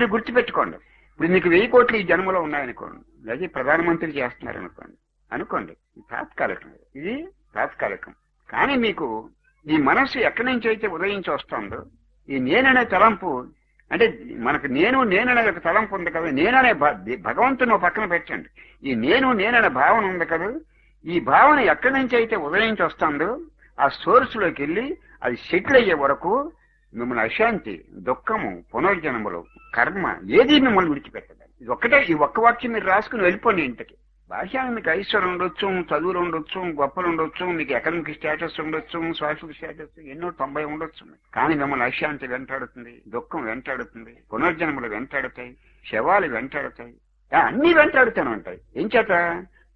మీరు గుర్తుపెట్టుకోండి. ఇప్పుడు మీకు వెయ్యి కోట్లు ఈ జన్మలో ఉన్నాయనుకోండి. లేదా ప్రధానమంత్రి చేస్తున్నారు అనుకోండి. అనుకోండి ఇది తాత్కాలికం. ఇది తాత్కాలికం. కానీ మీకు ఈ మనస్సు ఎక్కడి నుంచి అయితే ఉదయించి వస్తుందో ఈ నేననే తలంపు అంటే మనకు నేను నేననే ఒక తలంపు ఉంది కదా నేననే భ- భగవంతుని పక్కన పెట్టండి. ఈ నేను నేననే భావన ఉంది కదా ఈ భావన ఎక్కడి నుంచి అయితే ఉదయించి వస్తుందో ఆ సోర్స్లోకి వెళ్ళి అది సెటిల్ అయ్యే వరకు మిమ్మల్ని అశాంతి దుఃఖము పునర్జన్మలు కర్మ ఏది మిమ్మల్ని విడిచిపెట్టదు ఇది ఒక్కటే ఈ ఒక్క వాక్యం మీరు రాసుకుని వెళ్ళిపోండి ఇంటికి. భాష మీకు ఐశ్వర్యం ఉండొచ్చు చదువులు ఉండొచ్చు గొప్పలు ఉండొచ్చు మీకు ఎకనమిక్ స్టేటస్ ఉండొచ్చు సోషల్ స్టేటస్ ఎన్నో తొంభై ఉండొచ్చు. కానీ మిమ్మల్ని అశాంతి వెంటాడుతుంది దుఃఖం వెంటాడుతుంది పునర్జన్మలు వెంటాడుతాయి శవాలు వెంటాడుతాయి. అన్ని వెంటాడుతూనే ఉంటాయి. ఏం చేత?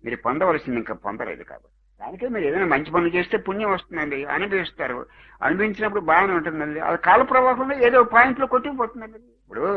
మీరు పొందవలసింది ఇంకా పొందలేదు కాబట్టి. దానికే మీరు ఏదైనా మంచి పనులు చేస్తే పుణ్యం వస్తుందండి అనుభవిస్తారు. అనుభవించినప్పుడు బాగానే ఉంటుందండి. అది కాల ప్రవాహంలో ఏదో పాయింట్లో కొట్టుకుపోతుందండి. ఇప్పుడు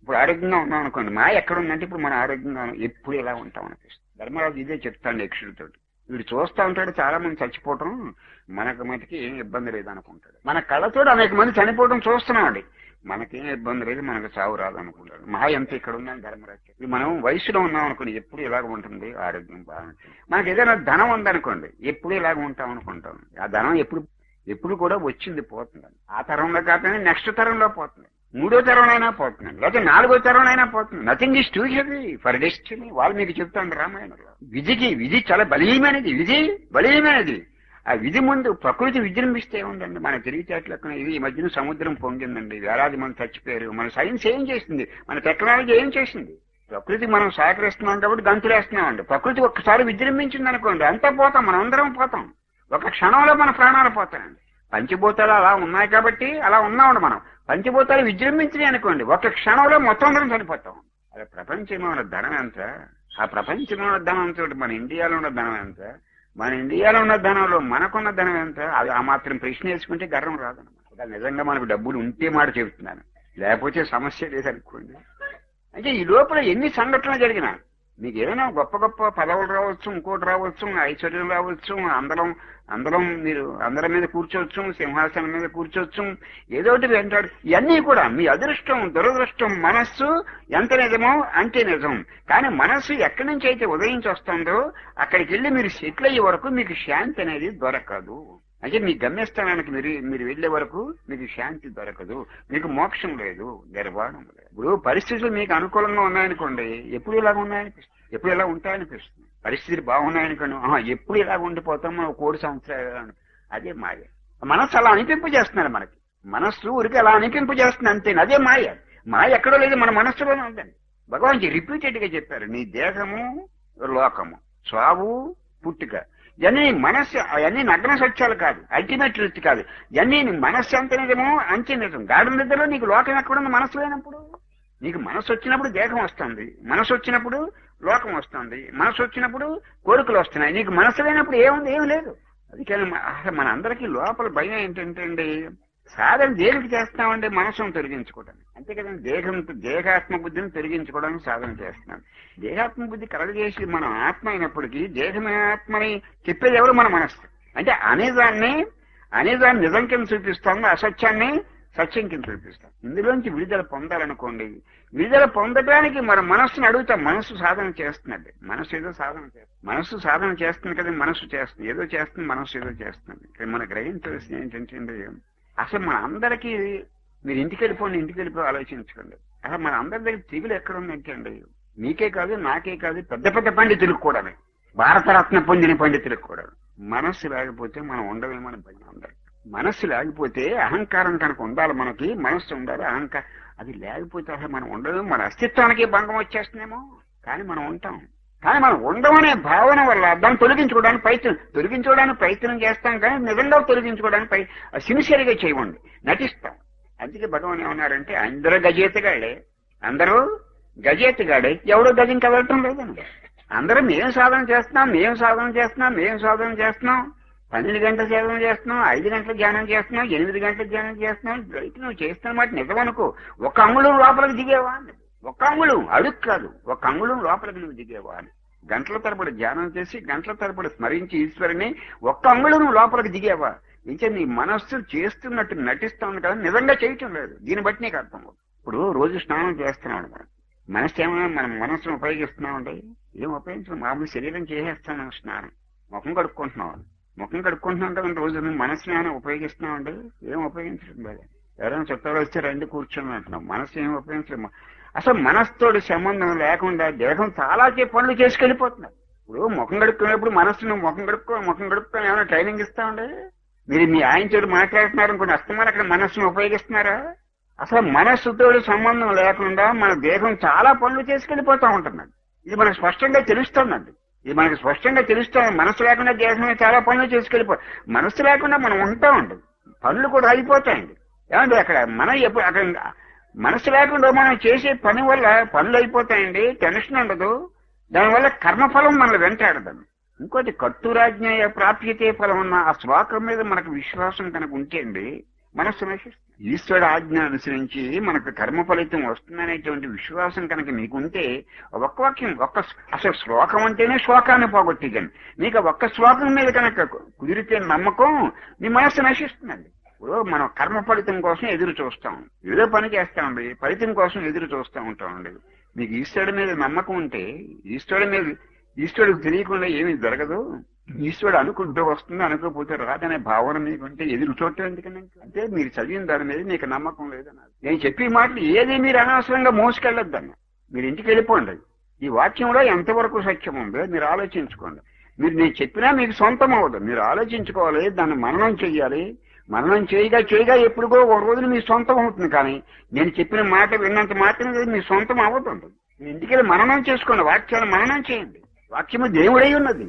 ఇప్పుడు ఆరోగ్యంగా ఉన్నాం అనుకోండి మా ఎక్కడ ఉందంటే ఇప్పుడు మన ఆరోగ్యంగా ఎప్పుడు ఇలా ఉంటాం అనిపిస్తుంది. ధర్మరాజు ఇదే చెప్తాడు యక్షుడితో. వీడు చూస్తా ఉంటాడు చాలా మంది చచ్చిపోవటం మనకు మటుకి ఏం ఇబ్బంది లేదు అనుకుంటాడు. మన కళ్ళతో అనేక మంది చనిపోవడం చూస్తున్నాడు మనకేం ఇబ్బంది లేదు మనకు చావు రాదు అనుకుంటాడు. మహా ఎంత ఇక్కడ ఉందని ధర్మరాజు మనం వయసులో ఉన్నాం అనుకోండి ఎప్పుడు ఇలాగ ఉంటుంది ఆరోగ్యం బాగుంటుంది. మనకి ఏదైనా ధనం ఉందనుకోండి ఎప్పుడు ఇలాగ ఉంటాం అనుకుంటాం. ఆ ధనం ఎప్పుడు ఎప్పుడు కూడా వచ్చింది పోతుంది. ఆ తరంలో కాకపోయినా నెక్స్ట్ తరంలో పోతుంది. మూడో తరంలోనైనా పోతుంది లేకపోతే నాలుగో తరంలోనైనా పోతుంది nothing is too heavy for destiny వాళ్ళు మీకు చెప్తాను రామాయణంలో. విధికి విధి చాలా బలీయమైనది. విధి బలీయమైనది. ఆ విధి ముందు ప్రకృతి విజృంభిస్తే ఉందండి. మన తెలివితేటలకు ఇది ఈ మధ్యన సముద్రం పొంగిందండి. వేలాది మంది చచ్చిపోయారు. మన సైన్స్ ఏం చేసింది? మన టెక్నాలజీ ఏం చేసింది? ప్రకృతి మనం సహకరిస్తున్నాం కాబట్టి గంతులేస్తున్నాం అండి ప్రకృతి ఒక్కసారి విజృంభించింది అనుకోండి అంతా పోతాం. మనం అందరం పోతాం. ఒక క్షణంలో మన ప్రాణాలు పోతాయండి. పంచభూతాలు అలా ఉన్నాయి కాబట్టి అలా ఉన్నామండి మనం. పంచభూతాలు విజృంభించినాయి అనుకోండి ఒక క్షణంలో మొత్తం అందరం చనిపోతాం. అదే ప్రపంచంలో ఉన్న ధనం ఎంత? ఆ ప్రపంచంలో ఉన్న ధనం ఎంత మన ఇండియాలో ఉన్న ధనం ఎంత? మన ఇండియాలో ఉన్న ధనంలో మనకున్న ధనం ఎంత? అది ఆ మాత్రం ప్రశ్న వేసుకుంటే గర్వం రాదన్నమాట. నిజంగా మనకు డబ్బులు ఉంటే మాట చెబుతున్నాను. లేకపోతే సమస్య లేదనుకోండి అంటే ఈ లోపల ఎన్ని సంఘటనలు జరిగినా మీకు ఏమైనా గొప్ప గొప్ప పదవులు రావచ్చు ఇంకోటి రావచ్చు ఐశ్వర్యం రావచ్చు అందరం అందరం మీరు అందరి మీద కూర్చోవచ్చు సింహాసనం మీద కూర్చోవచ్చు ఏదో ఒకటి వెంటాడు. ఇవన్నీ కూడా మీ అదృష్టం దురదృష్టం మనస్సు ఎంత నిజమో అంతే నిజం. కానీ మనస్సు ఎక్కడి నుంచి అయితే ఉదయించి వస్తుందో అక్కడికి వెళ్ళి మీరు సెటిల్ అయ్యే వరకు మీకు శాంతి అనేది దొరకదు. అంటే మీ గమ్యస్థానానికి మీరు మీరు వెళ్ళే వరకు మీకు శాంతి దొరకదు. మీకు మోక్షం లేదు నిర్వాణం లేదు. ఇప్పుడు పరిస్థితులు మీకు అనుకూలంగా ఉన్నాయనుకోండి ఎప్పుడు ఇలాగ ఉన్నాయనిపిస్తుంది ఎప్పుడు ఇలా ఉంటాయనిపిస్తుంది పరిస్థితులు బాగున్నాయనుకోండి ఆహా, ఎప్పుడు ఇలాగ ఉండిపోతాం కోడి సంవత్సరాలు. అదే మాయ. మనస్సు అలా అనిపింపు చేస్తున్నారు మనకి. మనస్సు ఊరికి అలా అనిపింపు చేస్తుంది అంతే అదే మాయ. మాయ ఎక్కడో లేదు మన మనస్సులోనే ఉందండి. భగవాన్ రిపీటెడ్గా చెప్పారు నీ దేహము లోకము చావు పుట్టుక. ఇవన్నీ మనస్సు అవన్నీ నగ్న సత్యాలు కాదు అల్టిమేట్ ట్రూత్ కాదు. ఇవన్నీ నీ మనస్సు ఎంత నిజమో అంతే నిజం. గాఢ నిద్రలో నీకు లోకం ఎక్కడుంది మనసు లేనప్పుడు నీకు మనసు వచ్చినప్పుడు దేహం వస్తుంది. మనసు వచ్చినప్పుడు లోకం వస్తుంది. మనసు వచ్చినప్పుడు కోరికలు వస్తున్నాయి. నీకు మనసు లేనప్పుడు ఏముంది? ఏం లేదు. అది కానీ అసలు మన అందరికీ లోపల భయం ఏంటంటే అండి సాధన దేనికి చేస్తామండి మనసును తొలగించుకోవడానికి అంతే కదండి దేహం దేహాత్మ బుద్ధిని తొలగించుకోవడానికి సాధన చేస్తున్నాం. దేహాత్మ బుద్ధి కలగజేసి మనం ఆత్మ అయినప్పటికీ దేహమే ఆత్మని చెప్పేది ఎవరు మన మనస్సు. అంటే అనేదాన్ని అనేదాన్ని నిజం కింద చూపిస్తాము అసత్యాన్ని సత్యం కింద చూపిస్తాం. ఇందులోంచి విడుదల పొందాలనుకోండి. విడుదల పొందడానికి మన మనస్సును అడుగుతాం. మనస్సు సాధన చేస్తున్నది. మనస్సు ఏదో సాధన చేస్తుంది. మనస్సు సాధన చేస్తుంది కదా మనస్సు చేస్తుంది. ఏదో చేస్తుంది మనస్సు ఏదో చేస్తుంది. మన గ్రహించవలసింది ఏంటంటే అసలు మన అందరికీ మీరు ఇంటికి వెళ్ళిపోండి ఇంటికి వెళ్ళిపోయి ఆలోచించుకోండి. అసలు మన అందరి దగ్గర తెగులు ఎక్కడ ఉందంటే అండి మీకే కాదు నాకే కాదు పెద్ద పెద్ద పండితులకు కూడా భారతరత్న పొందిన పండితులకు కూడా మనస్సు లేకపోతే మనం ఉండలేమని భయం అందరికి. మనస్సు లేకపోతే అహంకారం కనుక ఉండాలి మనకి మనస్సు ఉండాలి అహంకారం. అది లేకపోతే అసలు మనం ఉండదు మన అస్తిత్వానికి భంగం వచ్చేస్తుందేమో. కానీ మనం ఉంటాం. కానీ మనం ఉండమనే భావన వల్ల దాన్ని తొలగించుకోవడానికి ప్రయత్నం తొలగించుకోవడానికి ప్రయత్నం చేస్తాం కానీ నిజంగా తొలగించుకోవడానికి ప్రయ సిన్సియర్గా చేయమండి నటిస్తాం. అందుకే భగవాన్ ఏమన్నారంటే అందరూ గజేతగాడే అందరూ గజేతగాడే ఎవడో గజం కదలటం లేదండి. అందరూ మేము సాధన చేస్తున్నాం మేము సాధన చేస్తున్నాం మేము సాధన చేస్తున్నాం. పన్నెండు గంటల సేవనం చేస్తున్నాం ఐదు గంటల ధ్యానం చేస్తున్నాం ఎనిమిది గంటల ధ్యానం చేస్తున్నాం రైతు నువ్వు చేస్తున్న మాట నిజమనుకో. ఒక అంగుళం లోపలికి దిగేవా అని. ఒక అంగుళం అడుగు కాదు ఒక అంగుళం లోపలికి నువ్వు దిగేవా అని. గంటల తరబడి ధ్యానం చేసి గంటల తరబడి స్మరించి ఈశ్వరుని ఒక్క అంగుళం నువ్వు లోపలికి దిగేవా? ఇంకా నీ మనస్సు చేస్తున్నట్టు నటిస్తా ఉంది కదా నిజంగా చేయటం లేదు. దీన్ని బట్టి నీకు అర్థం ఇప్పుడు రోజు స్నానం చేస్తున్నాడు మనం మనసు ఏమైనా మనం మనసును ఉపయోగిస్తున్నామండి? ఏం ఉపయోగించడం మామూలు శరీరం చేసేస్తాను స్నానం. ముఖం కడుక్కుంటున్నాం. ముఖం కడుక్కుంటున్నాం కదా రోజు మనసుని ఏమైనా ఉపయోగిస్తున్నామండి? ఏం ఉపయోగించడం లేదు. ఎవరైనా చుట్టాలు వచ్చారండి కూర్చొని అంటున్నాం. మనసు ఏం ఉపయోగించడం అసలు మనసుతోటి సంబంధం లేకుండా దేహం చాలా పనులు చేసుకెళ్ళిపోతున్నారు ఇప్పుడు ముఖం కడుక్కునేప్పుడు మనసును ముఖం కడుక్కో ముఖం కడుక్కొని ఏమైనా ట్రైనింగ్ ఇస్తామండి? మీరు మీ ఆయన చోటు మాట్లాడుతున్నారు అనుకోండి అస్తమారు అక్కడ మనస్సును ఉపయోగిస్తున్నారా? అసలు మనస్సుతో సంబంధం లేకుండా మన దేహం చాలా పనులు చేసుకెళ్ళిపోతా ఉంటున్నది ఇది మనకు స్పష్టంగా తెలుస్తుందండి. ఇది మనకి స్పష్టంగా తెలుస్తుంది మనసు లేకుండా దేహం చాలా పనులు చేసుకెళ్ళిపో మనసు లేకుండా మనం ఉంటామండి పనులు కూడా అయిపోతాయండి ఏమండి అక్కడ మనం ఎప్పుడు అక్కడ మనసు లేకుండా మనం చేసే పని వల్ల పనులు అయిపోతాయండి. టెన్షన్ ఉండదు. దానివల్ల కర్మఫలం మనల్ని వెంటాడదండి ఇంకోటి కట్టురాజ్ఞయ ప్రాప్యతే ఫలం ఉన్న ఆ శ్లోకం మీద మనకు విశ్వాసం కనుక ఉంటే అండి మనస్సు నశిస్తుంది ఈశ్వరుడు ఆజ్ఞ అనుసరించి మనకు కర్మ ఫలితం వస్తుందనేటువంటి విశ్వాసం కనుక మీకుంటే ఒక్క వాక్యం ఒక్క అసలు శ్లోకం అంటేనే శ్లోకాన్ని పోగొట్టేదండి మీకు ఒక్క శ్లోకం మీద కనుక కుదిరితే నమ్మకం మీ మనస్సు నశిస్తుందండి ఇప్పుడు మనం కర్మ ఫలితం కోసం ఎదురు చూస్తాం. ఏదో పని చేస్తామండి ఫలితం కోసం ఎదురు చూస్తూ ఉంటామండి. మీకు ఈశ్వరుడి మీద నమ్మకం ఉంటే ఈశ్వరుడి మీద ఈశ్వరుడికి తెలియకుండా ఏమీ జరగదు ఈశ్వరుడు అనుకుంటూ వస్తుంది అనుకోపోతే రాదనే భావన మీకుంటే ఎదురు చూడటం ఎందుకని? అంటే మీరు చదివిన దాని మీద మీకు నమ్మకం లేదన్నారు. నేను చెప్పే మాటలు ఏది మీరు అనవసరంగా మోసుకెళ్ళొద్దన్న. మీరు ఇంటికి వెళ్ళిపోండి. ఈ వాక్యంలో ఎంతవరకు సత్యం ఉందో మీరు ఆలోచించుకోండి. మీరు నేను చెప్పినా మీకు సొంతం అవ్వదు. మీరు ఆలోచించుకోవాలి దాన్ని మననం చెయ్యాలి. మననం చేయగా చేయగా ఎప్పుడుగో ఒక రోజున మీ సొంతం అవుతుంది కానీ నేను చెప్పిన మాట విన్నంత మాత్రమే మీ సొంతం అవ్వదు. ఇంటికెళ్ళి మననం చేసుకోండి వాక్యాన్ని మననం చేయండి. వాక్యము దేవుడై ఉన్నది.